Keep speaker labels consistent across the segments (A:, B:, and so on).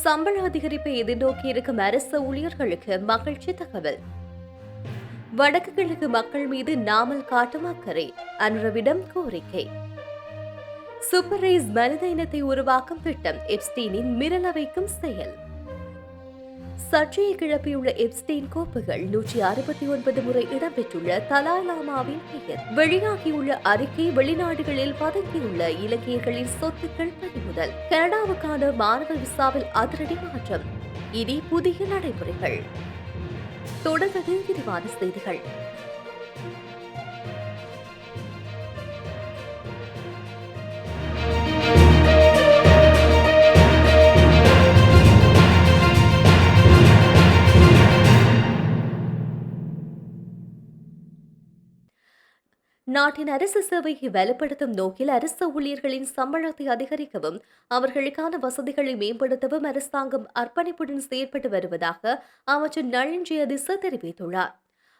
A: சம்பள அதிகரிப்பை எதிர்நோக்கி இருக்கும் அரசு ஊழியர்களுக்கு மகிழ்ச்சி தகவல். வடக்கு கிழக்கு மக்கள் மீது நாமல் காட்டும் அக்கறை அன்றவிடம் கோரிக்கை. சூப்பர் ரைஸ் மனித இனத்தை உருவாக்கும் திட்டம் எப்ஸ்டீனின் மிரள வைக்கும் செயல். சர்ச்சையை கிளப்பியுள்ள எப்ஸ்டீன் கோப்புகள் நூற்றி அறுபத்தி ஒன்பது முறை இடம்பெற்றுள்ள தலாய் லாமாவின் பெயர். வெளியாகியுள்ள அறிக்கை வெளிநாடுகளில் பதுங்கியுள்ள இலக்கியர்களின் சொத்துக்கள் பறிமுதல். கனடாவுக்கான மாணவ விசாவில் அதிரடி மாற்றம். இனி புதிய நடைமுறைகள். தொடர்வது விரிவான செய்திகள். நாட்டின் அரசு சேவையை வலுப்படுத்தும் நோக்கில் அரசு ஊழியர்களின் சம்பளத்தை அதிகரிக்கவும் அவர்களுக்கான வசதிகளை மேம்படுத்தவும் அரசாங்கம் அர்ப்பணிப்புடன் செயற்பட்டு வருவதாக அமைச்சர் நளின் ஜெயதிச தெரிவித்துள்ளார்.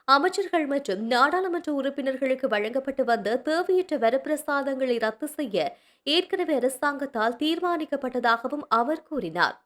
A: அமைச்சர்கள் மற்றும் நாடாளுமன்ற உறுப்பினர்களுக்கு வழங்கப்பட்டு வந்த தேவையற்ற வரப்பிரசாதங்களை ரத்து செய்ய ஏற்கனவே அரசாங்கத்தால் தீர்மானிக்கப்பட்டதாகவும் அவர் கூறினார்.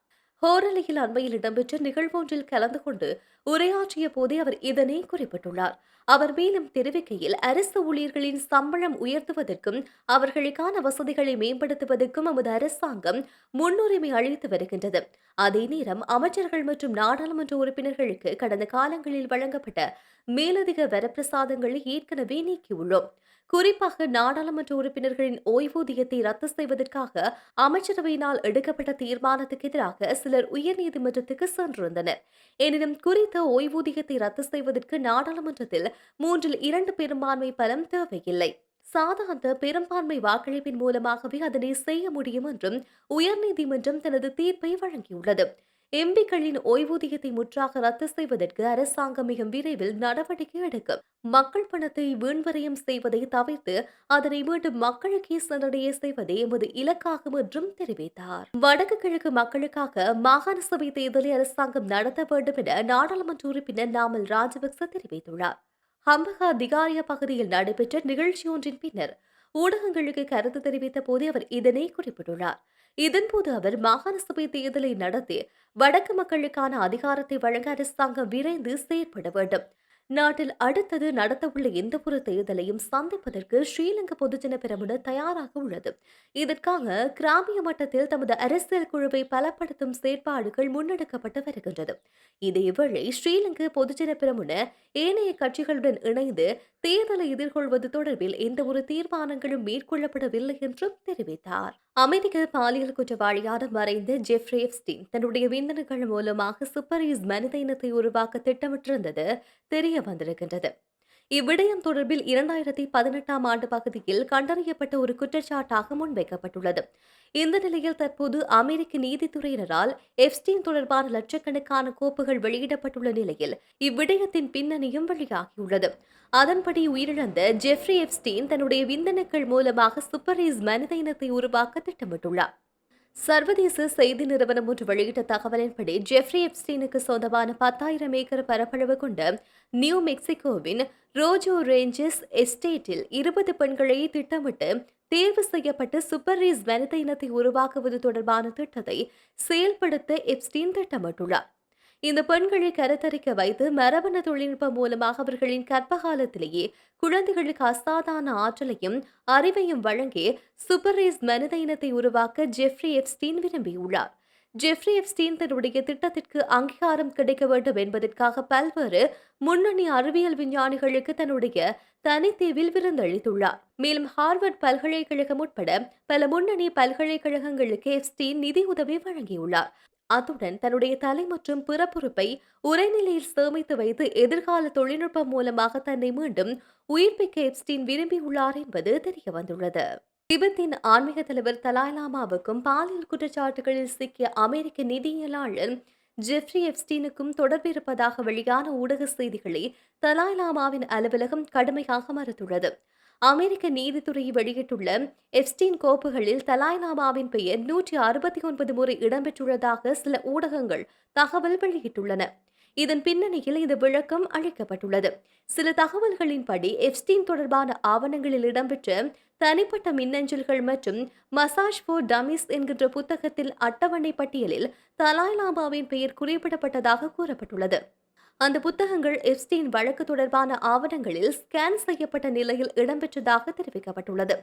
A: ஹோரலியில் அண்மையில் இடம்பெற்ற நிகழ்வொன்றில் கலந்து கொண்டு உரையாற்றிய போதே அவர் இதனை குறிப்பிட்டுள்ளார். அவர் மேலும் தெரிவிக்கையில் அரசு ஊழியர்களின் சம்பளம் உயர்த்துவதற்கும் அவர்களுக்கான வசதிகளை மேம்படுத்துவதற்கும் நமது அரசாங்கம் முன்னுரிமை அளித்து வருகின்றது. அதே நேரம் அமைச்சர்கள் மற்றும் நாடாளுமன்ற உறுப்பினர்களுக்கு கடந்த காலங்களில் வழங்கப்பட்ட மேலதிக வரப்பிரசாதங்களை ஏற்கனவே நீக்கியுள்ளோம். குறிப்பாக நாடாளுமன்ற உறுப்பினர்களின் ஓய்வூதியத்தை ரத்து செய்வதற்காக அமைச்சரவையினால் எடுக்கப்பட்ட தீர்மானத்துக்கு எதிராக சிலர் உயர்நீதிமன்றத்துக்கு சென்றிருந்தனர். எனினும் குறித்த ஓய்வூதியத்தை ரத்து செய்வதற்கு நாடாளுமன்றத்தில் மூன்றில் இரண்டு பெரும்பான்மை பலம் தேவையில்லை. சாதாரண பெரும்பான்மை வாக்களிப்பின் மூலமாகவே அதனை செய்ய முடியும் என்றும் உயர்நீதிமன்றம் தனது தீர்ப்பை வழங்கியுள்ளது. எம்பிக்களின் ஓய்வூதியத்தை முற்றாக ரத்து செய்வதற்கு அரசாங்கம் மிக விரைவில் நடவடிக்கை எடுக்கும். மக்கள் பணத்தை வீண்வரையும் செய்வதை தவிர்த்து அதனை மீண்டும் மக்களுக்கே சென்றடைய செய்வதே எமது இலக்காகும் என்றும் தெரிவித்தார். வடக்கு கிழக்கு மக்களுக்காக மாகாண சபை தேர்தலை அரசாங்கம் நடத்த வேண்டும் என நாடாளுமன்ற உறுப்பினர் நாமல் ராஜபக்ச தெரிவித்துள்ளார். ஹம்பகா திகாரிய பகுதியில் நடைபெற்ற நிகழ்ச்சியொன்றின் பின்னர் ஊடகங்களுக்கு கருத்து தெரிவித்த போது அவர் இதனை குறிப்பிட்டுள்ளார். இதன்போது அவர் மாகாண சபை தேர்தலை நடத்தி வடக்கு மக்களுக்கான அதிகாரத்தை வழங்க அரசாங்கம் விரைந்து செயற்பட வேண்டும். நாட்டில் அடுத்தது நடத்தவுள்ள எந்தவொரு தேர்தலையும் சந்திப்பதற்கு ஸ்ரீலங்கா பொதுஜன பெரமுன தயாராக உள்ளது. இதற்காக கிராமிய மட்டத்தில் தமது அரசியல் குழுவை பலப்படுத்தும் செயற்பாடுகள் முன்னெடுக்கப்பட்டு வருகின்றது. இதேவேளை ஸ்ரீலங்கா பொதுஜன பெரமுன ஏனைய கட்சிகளுடன் இணைந்து தேர்தலை எதிர்கொள்வது தொடர்பில் எந்த ஒரு தீர்மானங்களும் மேற்கொள்ளப்படவில்லை என்றும் தெரிவித்தார். அமெரிக்க பாலியல் குற்றவாளியான மறைந்த ஜெஃப்ரி எப்ஸ்டீன் தன்னுடைய விந்தணுக்கள் மூலமாக சுப்பரீஸ் மனித இனத்தை உருவாக்க திட்டமிட்டிருந்தது. தெரிய தெரிய வந்திருக்கின்றது. இவ்விடயம் தொடர்பில் இரண்டாயிரத்தி பதினெட்டாம் ஆண்டு பகுதியில் கண்டறியப்பட்ட ஒரு குற்றச்சாட்டாக முன்வைக்கப்பட்டுள்ளது. இந்த நிலையில் தற்போது அமெரிக்க நீதித்துறையினரால் எப்ஸ்டீன் தொடர்பான லட்சக்கணக்கான கோப்புகள் வெளியிடப்பட்டுள்ள நிலையில் இவ்விடயத்தின் பின்னணியும் வெளியாகியுள்ளது. அதன்படி உயிரிழந்த ஜெஃப்ரி எப்ஸ்டீன் தன்னுடைய விந்தணுக்கள் மூலமாக சுப்பரீஸ் மனித இனத்தை உருவாக்க திட்டமிட்டுள்ளார். சர்வதேச செய்தி நிறுவனம் ஒன்று வெளியிட்ட தகவலின்படி ஜெஃப்ரி எப்ஸ்டீனுக்கு சொந்தமான பத்தாயிரம் ஏக்கர் பரப்பளவு கொண்ட நியூ மெக்சிகோவின் ரோஜோ ரேஞ்சஸ் எஸ்டேட்டில் இருபது பெண்களை திட்டமிட்டு தேர்வு செய்யப்பட்டு சூப்பர் ரீஸ் மனித இனத்தை உருவாக்குவது தொடர்பான திட்டத்தை செயல்படுத்த எப்ஸ்டீன் திட்டமிட்டுள்ளார். இந்த பெண்களை கருத்தரிக்க வைத்து மரபணு தொழில்நுட்பம் மூலமாக அவர்களின் கர்ப்பகாலத்திலேயே குழந்தைகளுக்கு அசாதாரண ஆற்றலையும் அறிவையும் வழங்கி சூப்பர் ரேஸ் மனித இனத்தை உருவாக்க ஜெஃப்ரி எப்ஸ்டீன் விரும்பியுள்ளார். ஜெஃப்ரி எப்ஸ்டீன் தன்னுடைய திட்டத்திற்கு அங்கீகாரம் கிடைக்க வேண்டும் என்பதற்காக பல்வேறு முன்னணி அறிவியல் விஞ்ஞானிகளுக்கு தன்னுடைய தனித்தீவில் விருந்தளித்துள்ளார் மேலும் ஹார்வர்ட் பல்கலைக்கழகம் உட்பட பல முன்னணி பல்கலைக்கழகங்களுக்கு எப்ஸ்டீன் நிதி உதவி வழங்கியுள்ளார். அத்துடன் தன்னுடைய தலை மற்றும் பிறப்புறுப்பை உரைநிலையில் சேமித்து வைத்து எதிர்கால தொழில்நுட்பம் மூலமாக தன்னை மீண்டும் உயிர்ப்பிக்க எப்ஸ்டீன் விரும்பியுள்ளார் என்பது தெரிய வந்துள்ளது. திபெத்தின் ஆன்மீக தலைவர் தலாய்லாமாவுக்கும் பாலியல் குற்றச்சாட்டுகளில் சிக்கிய அமெரிக்க நிதியியலாளர் ஜெஃப்ரி எப்ஸ்டீனுக்கும் தொடர்பு இருப்பதாக வெளியான ஊடக செய்திகளை தலாய்லாமாவின் அலுவலகம் கடுமையாக மறுத்துள்ளது. அமெரிக்க நீதித்துறை வெளியிட்டுள்ள எப்ஸ்டீன் கோப்புகளில் தலாய் லாமாவின் பெயர் நூற்றி அறுபத்தி ஒன்பது முறை இடம்பெற்றுள்ளதாக சில ஊடகங்கள் தகவல் வெளியிட்டுள்ளன. இதன் பின்னணியில் இந்த விளக்கம் அளிக்கப்பட்டுள்ளது. சில தகவல்களின்படி எப்ஸ்டீன் தொடர்பான ஆவணங்களில் இடம்பெற்ற தனிப்பட்ட மின்னஞ்சல்கள் மற்றும் மசாஜ் போர் டமிஸ் என்கின்ற புத்தகத்தில் அட்டவணை பட்டியலில் தலாய் லாமாவின் பெயர் குறிப்பிடப்பட்டதாக கூறப்பட்டுள்ளது. அந்த புத்தகங்கள் எப்ஸ்டீன் வழக்கு தொடர்பான ஆவணங்களில் ஸ்கேன் செய்யப்பட்ட நிலையில் இடம்பெற்றதாக தெரிவிக்கப்பட்டுள்ளது.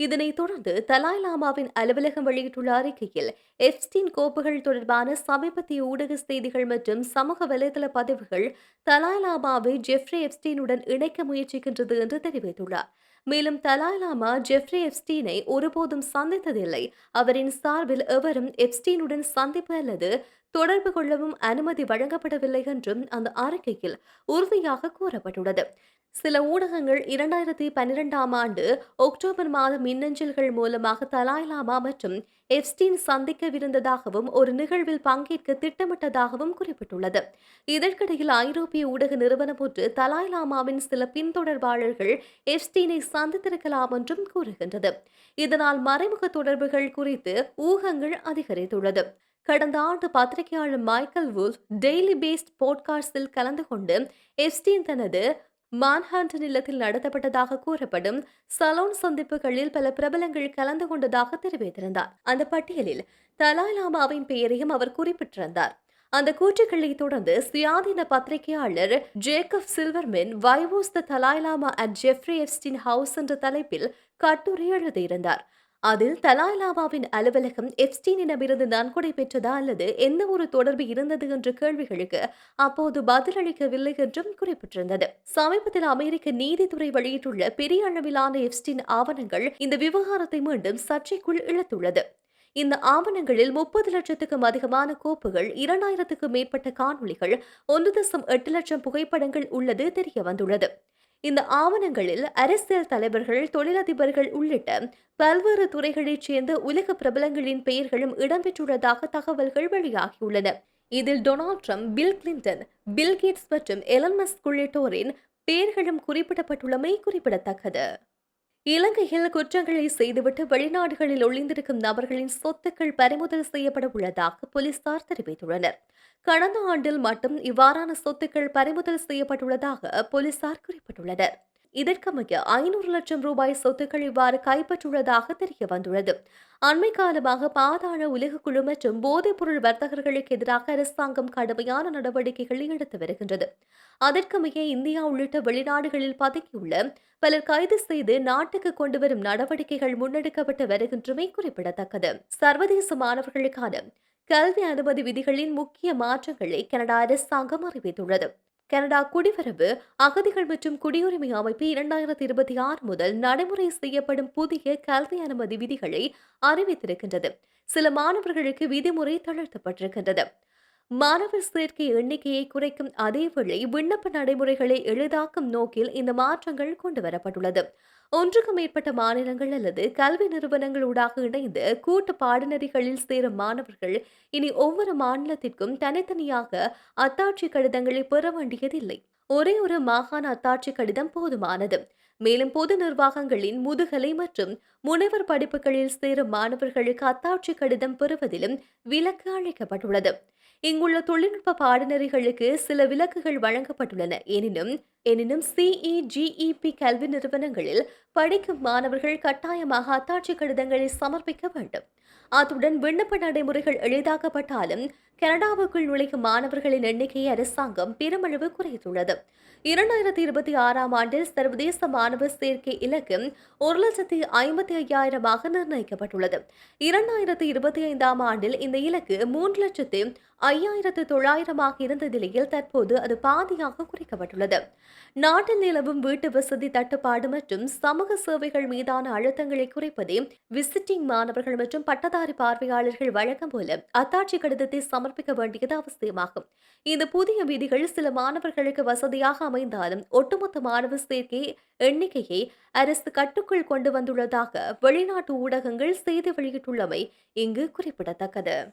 A: இதனைத் தொடர்ந்து தலாய் லாமாவின் அலுவலகம் வெளியிட்டுள்ள அறிக்கையில் எப்ஸ்டீன் கோப்புகள் தொடர்பான சமீபத்திய ஊடக செய்திகள் மற்றும் சமூக வலைதள பதிவுகள் தலாய் லாமாவை ஜெஃப்ரி எப்ஸ்டீனுடன் இணைக்க முயற்சிக்கின்றது என்று தெரிவித்துள்ளார். மேலும் தலாய் லாமா ஜெஃப்ரி எப்ஸ்டீனை ஒருபோதும் சந்தித்ததில்லை. அவரின் சார்பில் எவரும் எப்ஸ்டீனுடன் சந்திப்பு அல்லது தொடர்பு கொள்ளவும் அனுமதி வழங்கப்படவில்லை என்றும் அந்த அறிக்கையில் உறுதியாக கூறப்பட்டுள்ளது. சில ஊடகங்கள் இரண்டாயிரத்தி பன்னிரெண்டாம் ஆண்டு அக்டோபர் மாத மின்னஞ்சல்கள் மூலமாக தலாய் லாமா மற்றும் எப்ஸ்டீன் சந்திக்கவிருந்ததாகவும் ஒரு நிகழ்வில் பங்கேற்க திட்டமிட்டதாகவும் குறிப்பிட்டுள்ளது. இதற்கிடையில் ஐரோப்பிய ஊடக நிறுவனம் ஒன்று தலாய் லாமாவின் சில பின்தொடர்பாளர்கள் எப்ஸ்டீனை சந்தித்திருக்கலாம் என்றும் கூறுகின்றது. இதனால் மறைமுக தொடர்புகள் குறித்து ஊகங்கள் அதிகரித்துள்ளது. கடந்த ஆண்டு பத்திரிகையாளர் மைக்கேல் வுல்ஃப் டெய்லி பேஸ்ட் போட்காஸ்டில் கலந்து கொண்டு எஸ்டீன் தனது மான்ஹாண்டன் இல்லத்தில் நடத்தப்பட்டதாக கூறப்படும் சலோன் சந்திப்புகளில் பல பிரபலங்கள் கலந்து கொண்டதாக தெரிவித்திருந்தார். அந்த பட்டியலில் தலாய் லாமாவின் பெயரையும் அவர் குறிப்பிட்டிருந்தார். அந்த கூற்றுக்களை தொடர்ந்து சுயாதீன பத்திரிகையாளர் Jacob Silverman why was the Dalai Lama at Jeffrey Epstein house என்ற தலைப்பில் கட்டுரை எழுதியிருந்தார். அதில் தலாய் லாமாவின் அலுவலகம் எப்ஸ்டீனிடமிருந்து நன்கொடை பெற்றதா அல்லது எந்த ஒரு தொடர்பு இருந்தது என்ற கேள்விகளுக்கு அப்போது பதிலளிக்கவில்லை என்றும் குறிப்பிட்டிருந்தது. சமீபத்தில் அமெரிக்க நீதித்துறை வெளியிட்டுள்ள பெரிய அளவிலான எப்ஸ்டீன் ஆவணங்கள் இந்த விவகாரத்தை மீண்டும் சர்ச்சைக்குள் இழுத்துள்ளது. இந்த ஆவணங்களில் முப்பது லட்சத்துக்கும் அதிகமான கோப்புகள் இரண்டாயிரத்துக்கும் மேற்பட்ட காணொலிகள் ஒன்று தசம் எட்டு லட்சம் புகைப்படங்கள் உள்ளது தெரிய வந்துள்ளது இந்த ஆவணங்களில் அரசியல் தலைவர்கள் தொழிலதிபர்கள் உள்ளிட்ட பல்வேறு துறைகளைச் சேர்ந்த உலக பிரபலங்களின் பெயர்களும் இடம்பெற்றுள்ளதாக தகவல்கள் வெளியாகியுள்ளன. இதில் Donald Trump Bill Clinton Bill Gates மற்றும் எலன்மஸ்க் உள்ளிட்டோரின் பெயர்களும் குறிப்பிடப்பட்டுள்ளமை குறிப்பிடத்தக்கது. இலங்கையில் குற்றங்களை செய்துவிட்டு வெளிநாடுகளில் ஒளிந்திருக்கும் நபர்களின் சொத்துக்கள் பறிமுதல் செய்யப்பட உள்ளதாக போலீசார் தெரிவித்துள்ளனர். கடந்த ஆண்டில் மட்டும் இவ்வாறான சொத்துக்கள் பறிமுதல் செய்யப்பட்டுள்ளதாக போலீசார் குறிப்பிட்டுள்ளனர். இதற்கமைய ஐநூறு லட்சம் ரூபாய் சொத்துக்கள் இவ்வாறு கைப்பற்றுள்ளதாக தெரிய வந்துள்ளது. அண்மை காலமாக பாதாள உலக குழு மற்றும் போதைப் பொருள் வர்த்தகர்களுக்கு எதிராக அரசாங்கம் கடுமையான நடவடிக்கைகளை எடுத்து வருகின்றது. அதற்கமைய இந்தியா உள்ளிட்ட வெளிநாடுகளில் பதுக்கியுள்ள பலர் கைது செய்து நாட்டுக்கு கொண்டு வரும் நடவடிக்கைகள் முன்னெடுக்கப்பட்டு வருகின்றமை குறிப்பிடத்தக்கது. சர்வதேச மாணவர்களுக்கான கல்வி அனுமதி விதிகளின் முக்கிய மாற்றங்களை கனடா அரசாங்கம் அறிவித்துள்ளது. கனடா குடிவரவு அகதிகள் மற்றும் குடியுரிமை அமைப்பு இரண்டாயிரத்தி இருபத்தி ஆறு முதல் நடைமுறை செய்யப்படும் புதிய கல்வி அனுமதி விதிகளை அறிவித்திருக்கின்றது. சில மாணவர்களுக்கு விதிமுறை தளர்த்தப்பட்டிருக்கின்றது. மாணவர் சேர்க்கை எண்ணிக்கையை குறைக்கும் அதேவேளை விண்ணப்ப நடைமுறைகளை எளிதாக்கும் நோக்கில் இந்த மாற்றங்கள் கொண்டு ஒன்றுக்கு ஒன்றுக்கும் மேற்பட்ட மாநிலங்கள் அல்லது கல்வி நிறுவனங்களூடாக இணைந்து கூட்டு பாடநெறிகளில் சேரும் மாணவர்கள் இனி ஒவ்வொரு மாநிலத்திற்கும் தனித்தனியாக அத்தாட்சி கடிதங்களை பெற வேண்டியதில்லை. ஒரே ஒரு மாகாண அத்தாட்சி கடிதம் போதுமானது. மேலும் பொது நிர்வாகங்களின் முதுகலை மற்றும் முனைவர் படிப்புகளில் சேரும் மாணவர்களுக்கு அத்தாட்சி கடிதம் பெறுவதிலும் விலக்கு அளிக்கப்பட்டுள்ளது. இங்குள்ள தொழில்நுட்ப பாடநெறிகளுக்கு சில விலக்குகள் வழங்கப்பட்டுள்ளன. எனினும் எனினும் சிஇஜிஇபி கல்வி நிறுவனங்களில் படிக்கும் மாணவர்கள் கட்டாயமாக அத்தாட்சி கடிதங்களை சமர்ப்பிக்க வேண்டும். அத்துடன் விண்ணப்ப நடைமுறைகள் எளிதாக்கப்பட்டாலும் கனடாவுக்குள் நுழையும் மாணவர்களின் எண்ணிக்கையை அரசாங்கம் பெருமளவு குறைத்துள்ளது இரண்டாயிரத்தி இருபத்தி ஆறாம் ஆண்டில் சர்வதேச மாணவர் சேர்க்கை இலக்கு ஒரு லட்சத்தி ஐம்பத்தி ஐயாயிரமாக நிர்ணயிக்கப்பட்டுள்ளது. இரண்டாயிரத்தி இருபத்தி ஐந்தாம் ஆண்டில் இந்த இலக்கு மூன்று லட்சத்து ஐயாயிரத்து தொள்ளாயிரமாக இருந்த நிலையில் தற்போது அது பாதியாக குறைக்கப்பட்டுள்ளது. நாட்டில் நிலவும் வீட்டு வசதி தட்டுப்பாடு மற்றும் சமூக சேவைகள் மீதான அழுத்தங்களை குறைப்பதே விசிட்டிங் மாணவர்கள் மற்றும் பட்டதாரி பார்வையாளர்கள் வழக்கம் போல அத்தாட்சி கடிதத்தை சமர்ப்பிக்க வேண்டியது அவசியமாகும். இந்த புதிய விதிகள் சில மாணவர்களுக்கு வசதியாக அமைந்தாலும் ஒட்டுமொத்த மாணவர் சேர்க்கை எண்ணிக்கையை அரசு கட்டுக்குள் கொண்டு வந்துள்ளதாக வெளிநாட்டு ஊடகங்கள் செய்தி வெளியிட்டுள்ளமை இங்கு குறிப்பிடத்தக்கது.